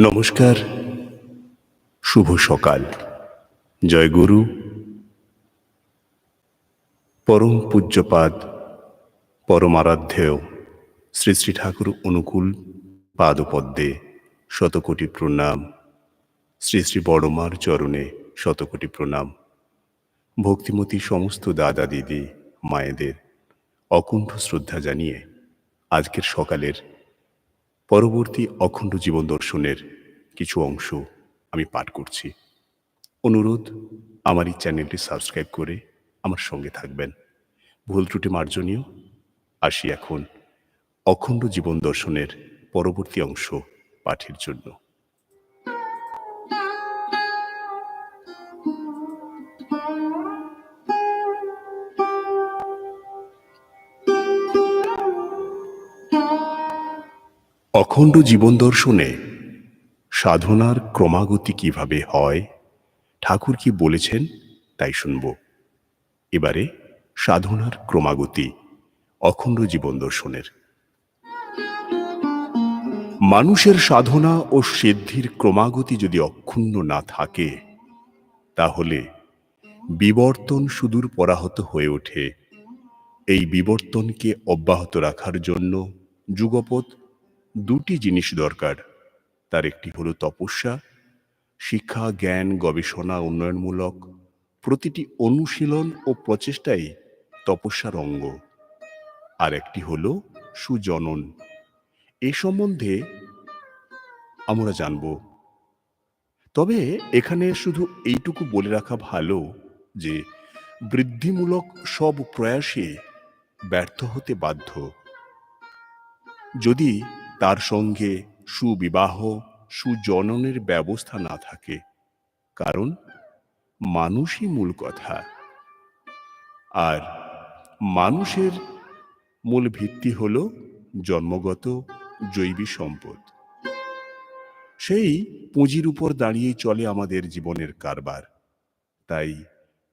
নমস্কার, শুভ সকাল। জয় গুরু। পরম পূজ্যপাদ, পরমারাধ্যেয়, শ্রী শ্রী ঠাকুর অনুকূল পাদপদ্মে শতকোটি প্রণাম। শ্রী শ্রী বড়মার চরণে শতকোটি প্রণাম। ভক্তিমতী সমস্ত দাদা দিদি, মায়েদের অকুণ্ঠ শ্রদ্ধা জানিয়ে আজকের সকালের পরবর্তী অখণ্ড জীবন দর্শনের কিছু অংশ আমি পাঠ করছি। অনুরোধ, আমার এই চ্যানেলটি সাবস্ক্রাইব করে আমার সঙ্গে থাকবেন। ভুল ত্রুটি মার্জনীয়। আসি এখন অখণ্ড জীবন দর্শনের পরবর্তী অংশ পাঠের জন্য। অখণ্ড জীবন দর্শনে সাধনার ক্রমাগতি কীভাবে হয়, ঠাকুর কি বলেছেন তাই শুনব। এবারে সাধনার ক্রমাগতি অখণ্ড জীবন দর্শনের। মানুষের সাধনা ও সিদ্ধির ক্রমাগতি যদি অক্ষুণ্ণ না থাকে, তাহলে বিবর্তন সুদূর পরাহত হয়ে ওঠে। এই বিবর্তনকে অব্যাহত রাখার জন্য যুগপৎ দুটি জিনিস দরকার। তার একটি হলো তপস্যা, শিক্ষা, জ্ঞান, গবেষণা, উন্নয়নমূলক। প্রতিটি অনুশীলন ও প্রচেষ্টাই তপস্যার অঙ্গ। আর একটি হল সুজনন। এ সম্বন্ধে আমরা জানব। তবে এখানে শুধু এইটুকু বলে রাখা ভালো যে, বৃদ্ধিমূলক সব প্রয়াসে ব্যর্থ হতে বাধ্য। যদি তার সঙ্গে সুবিবাহ, সুজননের ব্যবস্থা না থাকে। কারণ মানুষই মূল কথা। আর মানুষের মূল ভিত্তি হল জন্মগত জৈবী সম্পদ। সেই পুঁজির উপর দাঁড়িয়েই চলে আমাদের জীবনের কারবার। তাই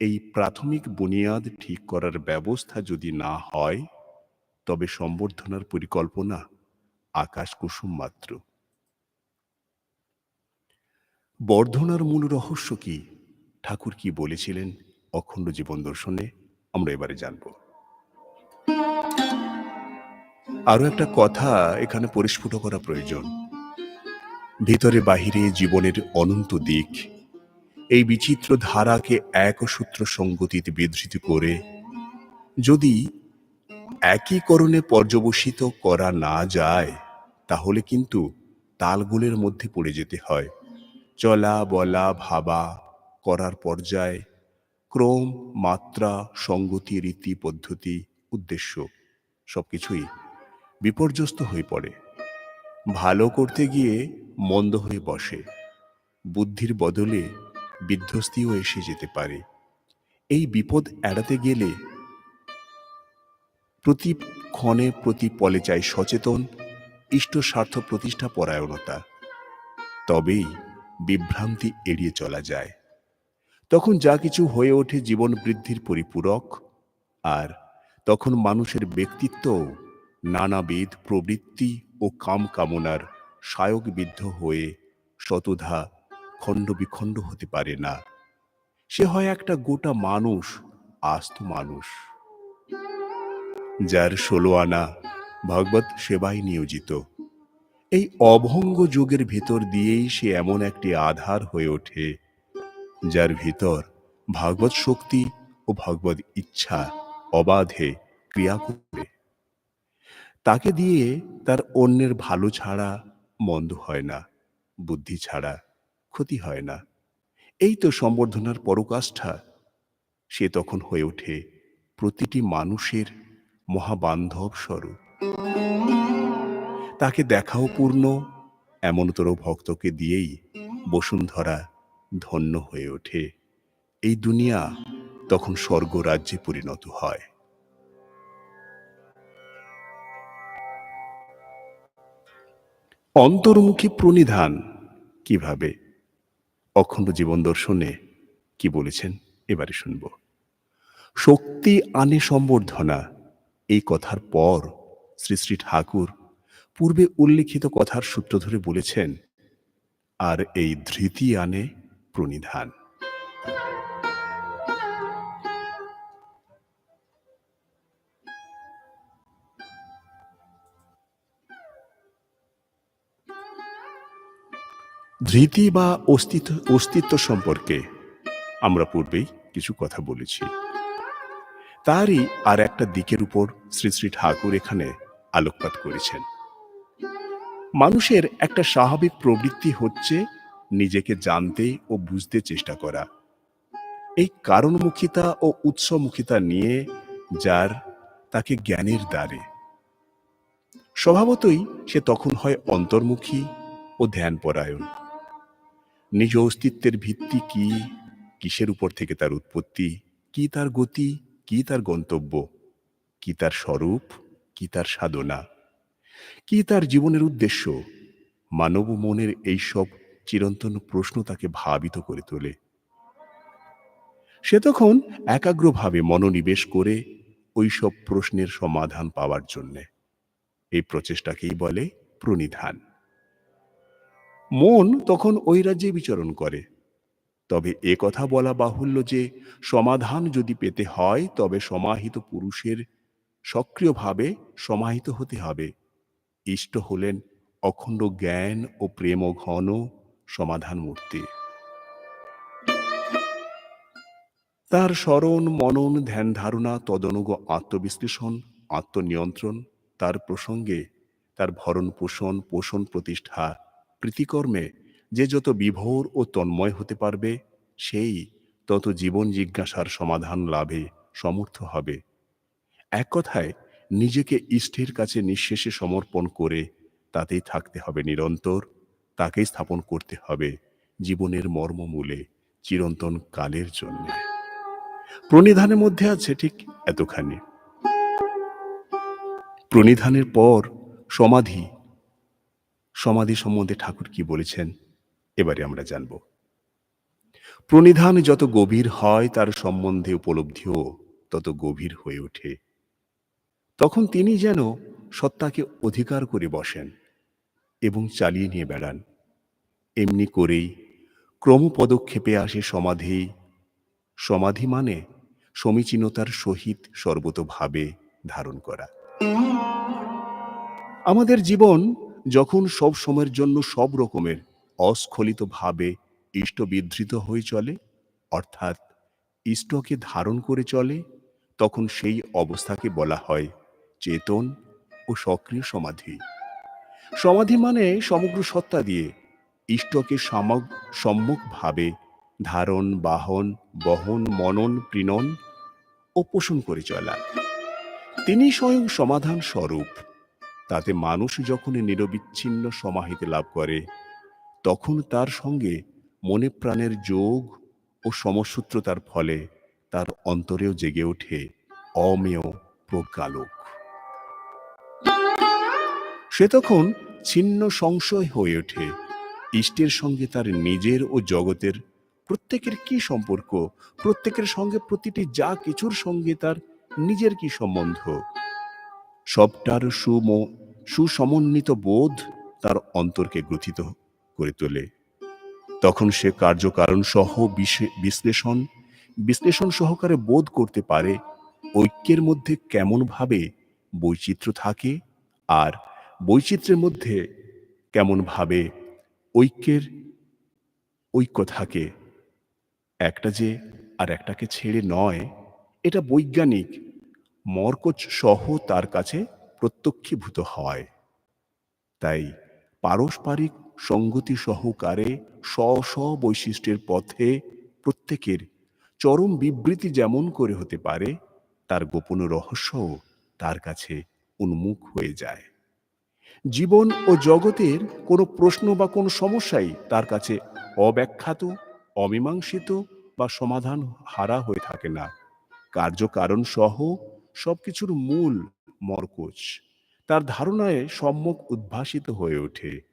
এই প্রাথমিক বুনিয়াদ ঠিক করার ব্যবস্থা যদি না হয়, তবে সম্বর্ধনার পরিকল্পনা আকাশ কুসুম মাত্র। বর্ধনার মূল রহস্য কি? ঠাকুর কি বলেছিলেন অখণ্ড জীবন দর্শনে? আমরা এবারে জানব। আরও একটা কথা এখানে পরিস্ফুট করা প্রয়োজন। ভিতরে বাহিরে জীবনের অনন্ত দিক। এই বিচিত্র ধারাকে একসূত্র সঙ্গতিতে বিধৃত করে যদি একীকরণে পর্যবসিত করা না যায়, তাহলে কিন্তু তালগুলের মধ্যে পড়ে যেতে হয়। চলা, বলা, ভাবা, করার পর্যায়, ক্রম, মাত্রা, সঙ্গতি, রীতি, পদ্ধতি, উদ্দেশ্য, সবকিছুই বিপর্যস্ত হয়ে পড়ে। ভালো করতে গিয়ে মন্দ হয়ে বসে। বুদ্ধির বদলে বিধ্বস্তিও এসে যেতে পারে। এই বিপদ এড়াতে গেলে প্রতি ক্ষণে প্রতি পলে চাই সচেতন, ইষ্ট স্বার্থ প্রতিষ্ঠা পরায়ণতা। তবেই বিভ্রান্তি এড়িয়ে চলা যায়। তখন যা কিছু হয়ে ওঠে জীবন বৃদ্ধির পরিপূরক, আর তখন মানুষের ব্যক্তিত্ব নানাবিধ প্রবৃত্তি ও কাম কামনার সায়কবিদ্ধ হয়ে শতধা খণ্ড বিখণ্ড হতে পারে না। সে হয় একটা গোটা মানুষ, আস্ত মানুষ। যার ষোলো আনা ভগবত সেবায় নিয়োজিত। এই অভঙ্গ যুগের ভিতর দিয়েই সে এমন একটি আধার হয়ে ওঠে, যার ভিতর ভাগবত শক্তি ও ভগবত ইচ্ছা অবাধে ক্রিয়া করবে তাকে দিয়ে তার অন্যের ভালো ছাড়া মন্দ হয় না, বুদ্ধি ছাড়া ক্ষতি হয় না। এই তো সম্বর্ধনার পরকাষ্ঠা। সে তখন হয়ে ওঠে প্রতিটি মানুষের মহাবান্ধব স্বরূপ। তাকে দেখাও পূর্ণ, এমনতর ভক্তকে দিয়েই বসুন্ধরা ধন্য হয়ে ওঠে। এই দুনিয়া তখন স্বর্গ রাজ্যে পরিণত হয়। অন্তর্মুখী প্রণিধান কীভাবে? অখণ্ড জীবন দর্শনে কি বলেছেন? এবারে শুনব। শক্তি আনে সম্বর্ধনা এই কথার পর শ্রী শ্রী ঠাকুর পূর্বে উল্লিখিত কথার সূত্র ধরে বলেছেন, আর এই ধৃতি আনে প্রণিধান। ধৃতি বা অস্তিত্ব অস্তিত্ব সম্পর্কে আমরা পূর্বেই কিছু কথা বলেছি। তারই আর একটা দিকের উপর শ্রী শ্রী ঠাকুর এখানে আলোকপাত করেছেন। মানুষের একটা স্বাভাবিক প্রবৃত্তি হচ্ছে নিজেকে জানতে ও বুঝতে চেষ্টা করা। এই কারণমুখিতা ও উৎসমুখিতা নিয়ে যার তাকে জ্ঞানের দ্বারে। স্বভাবতই সে তখন হয় অন্তর্মুখী ও ধ্যানপরায়ণ। নিজ অস্তিত্বের ভিত্তি কি? কিসের উপর থেকে তার উৎপত্তি? কি তার গতি? কি তার গন্তব্য? কি তার স্বরূপ? কি তার সাধনা? কি তার জীবনের উদ্দেশ্য? মানব মনের এইসব চিরন্তন প্রশ্ন তাকে ভাবিত করে তোলে। সে তখন একাগ্রভাবে মনোনিবেশ করে ওইসব প্রশ্নের সমাধান পাওয়ার জন্যে। এই প্রচেষ্টাকেই বলে প্রণিধান। মন তখন ওই রাজ্যে বিচরণ করে। তবে এ কথা বলা বাহুল্য যে, সমাধান যদি পেতে হয়, তবে সমাহিত পুরুষের সক্রিয়ভাবে সমাহিত হতে হবে। ইষ্ট হলেন অখণ্ড জ্ঞান ও প্রেম ঘন সমাধান মূর্তি তার স্মরণ, মনন, ধ্যান ধারণা, তদনুগ আত্মবিশ্লেষণ, আত্মনিয়ন্ত্রণ, তার প্রসঙ্গে তার ভরণ পোষণ পোষণ প্রতিষ্ঠা, প্রীতিকর্মে যে যত বিভোর ও তন্ময় হতে পারবে, সেই তত জীবন জিজ্ঞাসার সমাধান লাভে সমর্থ হবে। এক কথায়, নিজেকে ইষ্টের কাছে নিঃশেষে সমর্পণ করে তাতেই থাকতে হবে নিরন্তর, তাকেই স্থাপন করতে হবে জীবনের মর্মমূলে, চিরন্তন কালের জন্য। প্রণিধানের মধ্যে আছে ঠিক এতখানি। প্রণিধানের পর সমাধি সমাধি সম্বন্ধে ঠাকুর কি বলেছেন? এবারে আমরা জানব। প্রণিধান যত গভীর হয়, তার সম্বন্ধে উপলব্ধিও তত গভীর হয়ে ওঠে। তখন তিনি যেন সত্তাকে অধিকার করে বসেন এবং চালিয়ে নিয়ে বেড়ান। এমনি করেই ক্রমপদক্ষেপে আসে সমাধি। সমাধি মানে সমীচীনতার সহিত সর্বতভাবে ধারণ করা। আমাদের জীবন যখন সব সময়ের জন্য সব রকমের অস্খলিত ভাবে ইষ্ট বিধৃত হয়ে চলে, অর্থাৎ ইষ্টকে ধারণ করে চলে, তখন সেই অবস্থাকে বলা হয় চেতন ও সক্রিয় সমাধি। সমাধি মানে সমগ্র সত্তা দিয়ে ইষ্টকে সামগ, সম্মুখভাবে ধারণ, বাহন, বহন, মনন প্রীণন ও পোষণ করে চলা। তিনি স্বয়ং সমাধান স্বরূপ। তাতে মানুষ যখন নিরবিচ্ছিন্ন সমাহিতে লাভ করে তখন তার সঙ্গে মনে প্রাণের যোগ ও সমসূত্রতার ফলে তার অন্তরেও জেগে ওঠে অমেয় প্রজ্ঞালোক। সে তখন ছিন্ন সংশয় হয়ে ওঠে, ইষ্টের সঙ্গে তার নিজের ও জগতের প্রত্যেকের কি সম্পর্ক, প্রত্যেকের সঙ্গে প্রতিটি যা কিছুর সঙ্গে তার নিজের কি সম্বন্ধ? সবটার সুম, সুসমন্বিত বোধ তার অন্তরকে গ্রথিত করে তোলে। তখন সে কার্যকারণ সহ বিশে- বিশ্লেষণ বিশ্লেষণ সহকারে বোধ করতে পারে ঐক্যের মধ্যে কেমনভাবে বৈচিত্র্য থাকে আর বৈচিত্র্যের মধ্যে কেমনভাবে ঐক্যের ঐক্য থাকে। একটা যে আর একটাকে ছেড়ে নয়, এটা বৈজ্ঞানিক মর্কচ সহ তার কাছে প্রত্যক্ষীভূত হয়। তাই পারস্পরিক সঙ্গতি সহকারে স্ব স্ব বৈশিষ্ট্যের পথে প্রত্যেকের চরম বিবৃতি যেমন করে হতে পারে, তার গোপন রহস্যও তার কাছে উন্মুখ হয়ে যায়। জীবন ও জগতের কোনো প্রশ্ন বা কোনো সমস্যাই তার কাছে অব্যাখ্যাত, অমীমাংসিত বা সমাধান হারা হয়ে থাকে না। কার্যকারণ সহ সবকিছুর মূল মরকোচ তার ধারণায় সম্যক উদ্ভাসিত হয়ে ওঠে।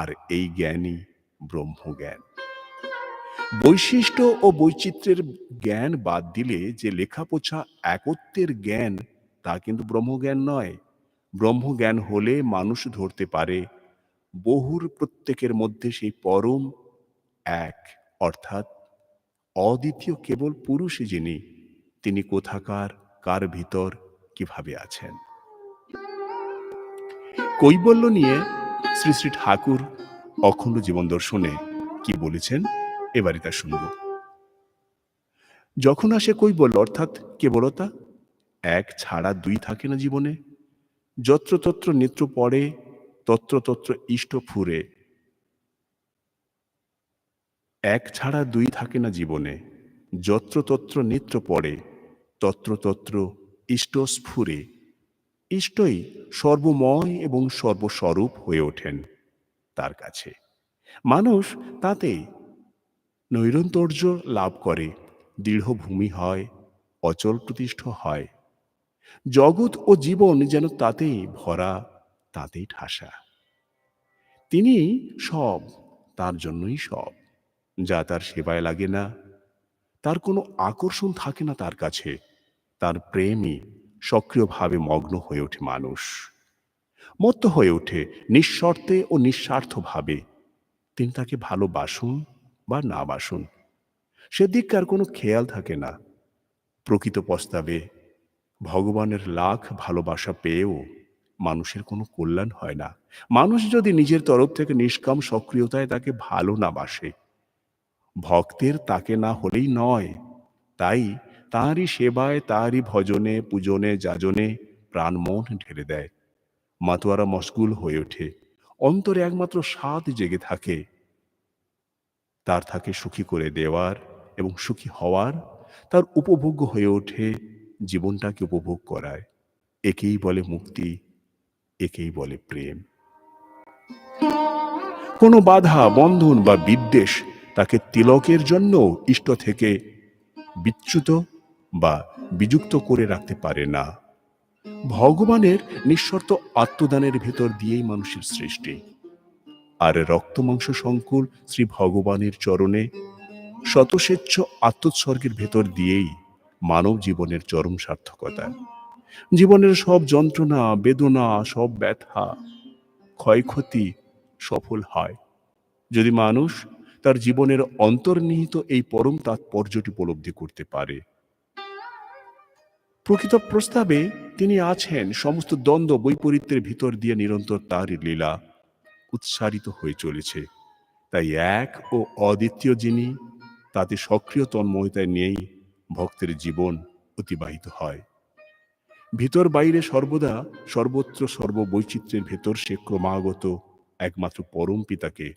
আর এই জ্ঞানই ব্রহ্মজ্ঞান। বৈশিষ্ট্য ও বৈচিত্র্যের জ্ঞান বাদ দিলে যে লেখাপোছা একত্বের জ্ঞান, তা কিন্তু ব্রহ্মজ্ঞান নয়। ব্রহ্মজ্ঞান হলে মানুষ ধরতে পারে, বহুর প্রত্যেকের মধ্যে সেই পরম এক, অর্থাৎ অদ্বিতীয় কেবল পুরুষই যিনি, তিনি কোথাকার, কার ভিতর, কীভাবে আছেন। কৈবল্য নিয়ে শ্রী শ্রী ঠাকুর অখণ্ড জীবন দর্শনে কি বলেছেন এবারে তা শুনব। যখন আসে কৈবল্য, অর্থাৎ কেবলতা, এক ছাড়া দুই থাকে না জীবনে। যত্রতত্র নেত্র পড়ে, তত্রতত্র ইষ্ট ফুরে। এক ছাড়া দুই থাকে না জীবনে। যত্রতত্র নেত্র পড়ে, তত্রতত্র ইষ্ট স্ফুরে। ইষ্টই সর্বময় এবং সর্বস্বরূপ হয়ে ওঠেন তার কাছে। মানুষ তাতে নৈরন্তর্য লাভ করে দৃঢ়ভূমি হয়, অচল প্রতিষ্ঠ হয়। জগৎ ও জীবন যেন তাতেই ভরা, তাতেই ঠাসা। তিনি সব, তার জন্যই সব। যা তার সেবায় লাগে না, তার কোনো আকর্ষণ থাকে না তার কাছে, তার প্রেমই সক্রিয়ভাবে মগ্ন হয়ে ওঠে মানুষ। মত্ত হয়ে ওঠে নিঃশর্তে ও নিঃস্বার্থভাবে। তিনি তাকে ভালোবাসুন বা না বাসুন। সেদিককার কোনো খেয়াল থাকে না। প্রকৃত প্রস্তাবে ভগবানের লাখ ভালোবাসা পেয়েও মানুষের কোনো কল্যাণ হয় না। মানুষ যদি নিজের তরফ থেকে নিষ্কাম সক্রিয়তায় তাকে ভালো না বাসে। ভক্তের তাকে না হলেই নয়, তাই তাঁরই সেবায়, তাঁরই ভজনে, পূজনে, যাজনে প্রাণ মন ঢেলে দেয়। মাতোয়ারা মশগুল হয়ে ওঠে। অন্তরে একমাত্র স্বাদ জেগে থাকে। তার থাকে সুখী করে দেওয়ার এবং সুখী হওয়ার। তার উপভোগ্য হয়ে ওঠে, জীবনটাকে উপভোগ করায়। একেই বলে মুক্তি, একেই বলে প্রেম। কোনো বাধা, বন্ধন বা বিদ্বেষ তাকে তিলকের জন্য ইষ্ট থেকে বিচ্যুত বা বিযুক্ত করে রাখতে পারে না। ভগবানের নিঃশর্ত আত্মদানের ভেতর দিয়েই মানুষের সৃষ্টি। আর রক্তমাংস সংকুল শ্রী ভগবানের চরণে শতস্বেচ্ছ আত্মোৎসর্গের ভেতর দিয়েই মানব জীবনের চরম সার্থকতা। জীবনের সব যন্ত্রণা, বেদনা, সব ব্যথা, ক্ষয়ক্ষতি সফল হয়। যদি মানুষ তার জীবনের অন্তর্নিহিত এই পরম তাৎপর্যটি উপলব্ধি করতে পারে প্রকৃত প্রস্তাবে তিনি আছেন সমস্ত দ্বন্দ্ব বৈপরীত্যের ভিতর দিয়ে নিরন্তর তার লীলা উৎসারিত হয়ে চলেছে। তাই এক ও অদ্বিতীয় যিনি, তাতে সক্রিয় তন্ময়তায় নিয়েই ভক্তের জীবন অতিবাহিত হয়। ভিতর বাইরে সর্বদা সর্বত্র সর্ববৈচিত্র্যের ভেতর সে ক্রমাগত একমাত্র পরম পিতাকে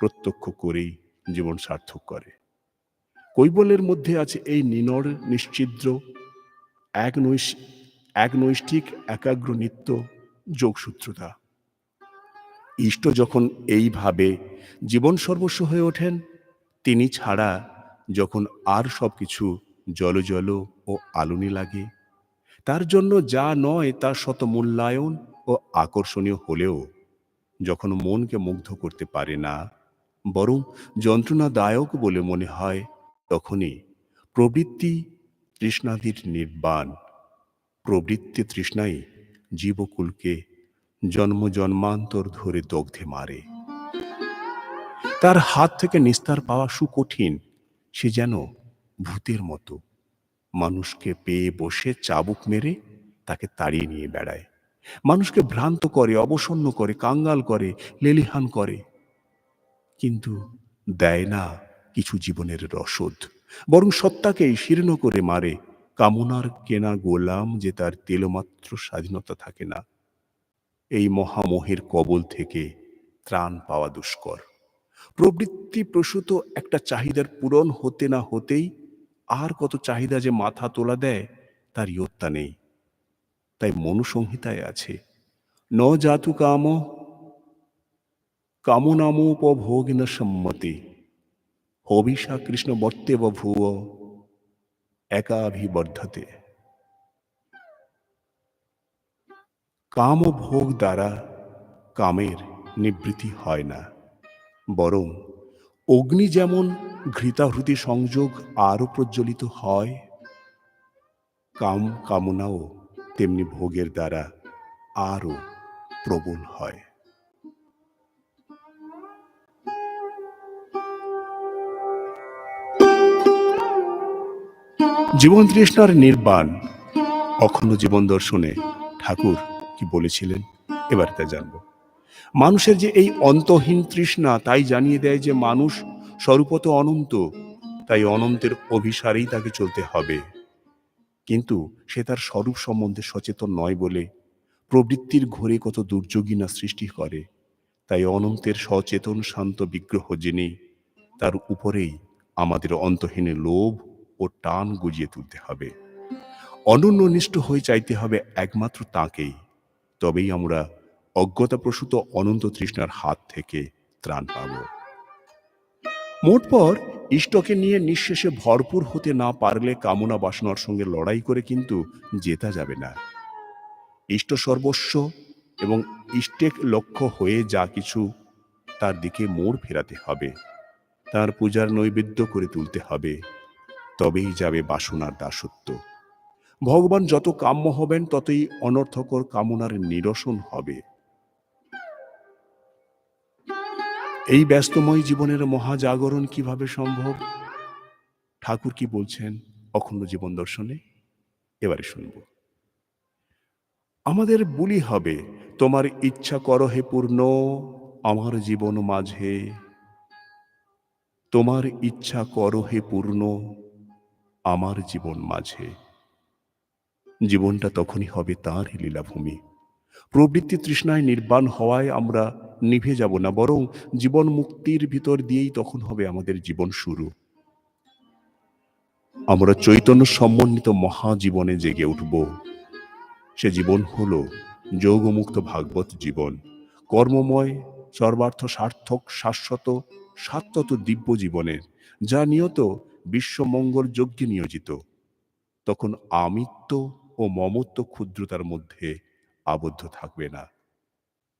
প্রত্যক্ষ করেই জীবন সার্থক করে। কৈবল্যের মধ্যে আছে এই নিনর, নিশ্চিদ্র এক নৈশ এক নৈষ্ঠিক একাগ্র নিত্য যোগসূত্রতা। ইষ্ট যখন এইভাবে জীবন সর্বস্ব হয়ে ওঠেন, তিনি ছাড়া যখন আর সব কিছু জল জল ও আলুনি লাগে, তার জন্য যা নয় তা শত মূল্যায়ন ও আকর্ষণীয় হলেও যখন মনকে মুগ্ধ করতে পারে না, বরং যন্ত্রণাদায়ক বলে মনে হয়, তখনই প্রবৃত্তি তৃষ্ণাদির নির্বাণ। প্রবৃত্তি তৃষ্ণাই জীবকুলকে জন্ম জন্মান্তর ধরে দগ্ধে মারে। তার হাত থেকে নিস্তার পাওয়া সুকঠিন, সে যেন ভূতের মতো। মানুষকে পেয়ে বসে চাবুক মেরে তাকে তাড়িয়ে নিয়ে বেড়ায়। মানুষকে ভ্রান্ত করে, অবসন্ন করে, কাঙ্গাল করে, লেলিহান করে। কিন্তু দেয় না কিছু জীবনের রসদ। বরং সত্তাকেই শীর্ণ করে মারে। কামনার কেনা গোলাম যে তার তেলমাত্র স্বাধীনতা থাকে না। এই মহামোহের কবল থেকে ত্রাণ পাওয়া দুষ্কর। প্রবৃত্তি প্রসূত একটা চাহিদার পূরণ হতে না হতেই আর কত চাহিদা যে মাথা তোলা দেয়, তার ইয়ত্তা নেই। তাই মনুসংহিতায় আছে, ন জাতু কাম না সম্মতি। হবিষা কৃষ্ণ বর্তেব ভুব একাভিবর্ধতে। কাম ভোগ দ্বারা কামের নিবৃত্তি হয় না, বরং অগ্নি যেমন ঘৃতাহৃতি সংযোগ আরও প্রজ্বলিত হয়, কাম কামনাও তেমনি ভোগের দ্বারা আরও প্রবল হয়। জীবন তৃষ্ণার নির্বাণ। অখণ্ড জীবন দর্শনে ঠাকুর কি বলেছিলেন? এবার তা জানব। মানুষের যে এই অন্তহীন তৃষ্ণা, তাই জানিয়ে দেয় যে মানুষ স্বরূপত অনন্ত, তাই অনন্তের অভিসারেই তাকে চলতে হবে। কিন্তু সে তার স্বরূপ সম্বন্ধে সচেতন নয় বলে প্রবৃত্তির ঘোরে কত দুর্যোগী না সৃষ্টি করে। তাই অনন্তের সচেতন শান্ত বিগ্রহ যিনি, তার উপরেই আমাদের অন্তহীন লোভ ও টান গুজিয়ে তুলতে হবে। অনন্য নিষ্ঠ হয়ে চাইতে হবে একমাত্র তাকেই। তবেই আমরা অজ্ঞতাপ্রসূত অনন্ত তৃষ্ণার হাত থেকে ত্রাণ পাব। মোট পর ইষ্টকে নিয়ে নিঃশেষে ভরপুর হতে না পারলে কামনা বাসনার সঙ্গে লড়াই করে কিন্তু জেতা যাবে না। ইষ্ট সর্বস্ব এবং ইষ্টেক লক্ষ্য হয়ে যা কিছু তার দিকে মোড় ফেরাতে হবে। তার পূজার নৈবেদ্য করে তুলতে হবে। তবেই যাবে বাসনার দাসত্ব। ভগবান যত কাম্য হবেন, ততই অনর্থকর কামনার নিরসন হবে। এই ব্যস্তময় জীবনের মহাজাগরণ কীভাবে সম্ভব? ঠাকুর কি বলছেন অখণ্ড জীবন দর্শনে? এবারে শুনব। আমাদের বলি হবে, তোমার ইচ্ছা করো হে পূর্ণ, আমার জীবন মাঝে। তোমার ইচ্ছা করো হে পূর্ণ আমার জীবন মাঝে। জীবনটা তখনই হবে তাঁর লীলাভূমি। প্রবৃত্তি তৃষ্ণায় নির্বাণ হওয়ায় আমরা নিভে যাব না, বরং জীবন মুক্তির ভিতর দিয়েই তখন হবে আমাদের জীবন শুরু। আমরা চৈতন্য সমন্বিত মহাজীবনে জেগে উঠব। সে জীবন হল যোগমুক্ত ভাগবত জীবন। কর্মময়, সর্বার্থ সার্থক, শাশ্বত সাত্যত দিব্য জীবনের, যা নিয়ত বিশ্বমঙ্গল যজ্ঞে নিয়োজিত। তখন আমিত্ব ও মমত্ব ক্ষুদ্রতার মধ্যে আবদ্ধ থাকবে না।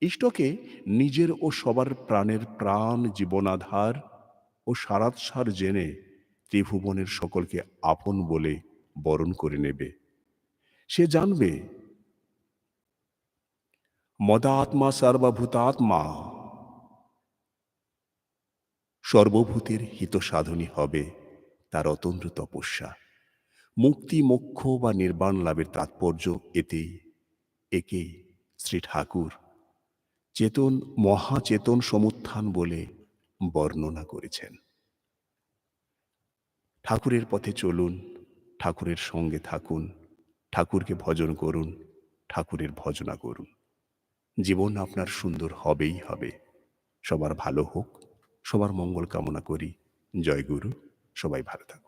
ইষ্টকে নিজের ও সবার প্রাণের প্রাণ জীবনাধার ও সারাৎসার জেনে ত্রিভুবনের সকলকে আপন বলে বরণ করে নেবে। সে জানবে, মদাত্মা সর্বভূতাত্মা সর্বভূতের হিত সাধনী হবে। তার অতন্দ্র তপস্যা। মুক্তি, মোক্ষ বা নির্বাণ লাভের তাৎপর্য এতেই একেই শ্রী ঠাকুর চেতন, মহাচেতন সমুত্থান বলে বর্ণনা করেছেন। ঠাকুরের পথে চলুন, ঠাকুরের সঙ্গে থাকুন, ঠাকুরকে ভজন করুন, ঠাকুরের ভজনা করুন। জীবন আপনার সুন্দর হবেই হবে। সবার ভালো হোক, সবার মঙ্গল কামনা করি। জয় গুরু। সবাই ভালো থাকুন